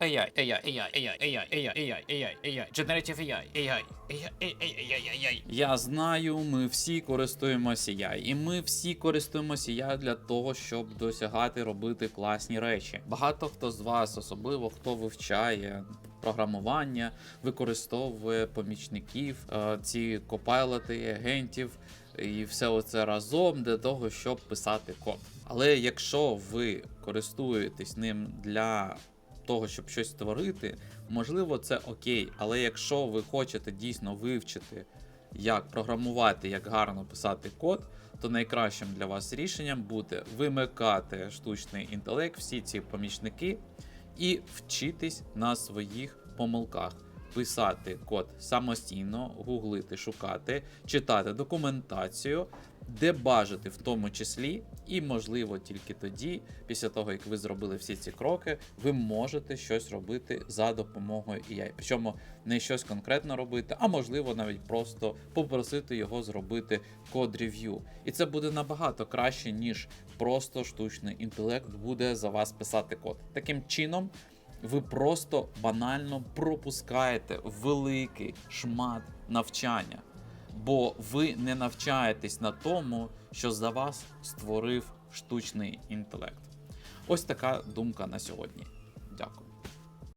AI, AI, AI, AI, AI, AI, AI, AI, AI, Generative AI, AI, AI, AI, AI. Я знаю, ми всі користуємося AI, і ми всі користуємося AI для того, щоб досягати робити класні речі. Багато хто з вас, особливо хто вивчає програмування, використовує помічників, е, ці копайлоти, агентів і все оце разом для того, щоб писати код. Але якщо ви користуєтесь ним для того, щоб щось створити, можливо, це окей. Але якщо ви хочете дійсно вивчити, як програмувати, як гарно писати код, то найкращим для вас рішенням буде вимикати штучний інтелект, всі ці помічники, і вчитись на своїх помилках. Писати код самостійно, гуглити, шукати, читати документацію, дебажити в тому числі, і можливо тільки тоді, після того як ви зробили всі ці кроки, ви можете щось робити за допомогою AI. Причому не щось конкретно робити, а можливо навіть просто попросити його зробити код рев'ю. І це буде набагато краще, ніж просто штучний інтелект буде за вас писати код. Таким чином. Ви просто банально пропускаєте великий шмат навчання бо ви не навчаєтесь на тому, що за вас створив штучний інтелект. Ось така думка на сьогодні. Дякую.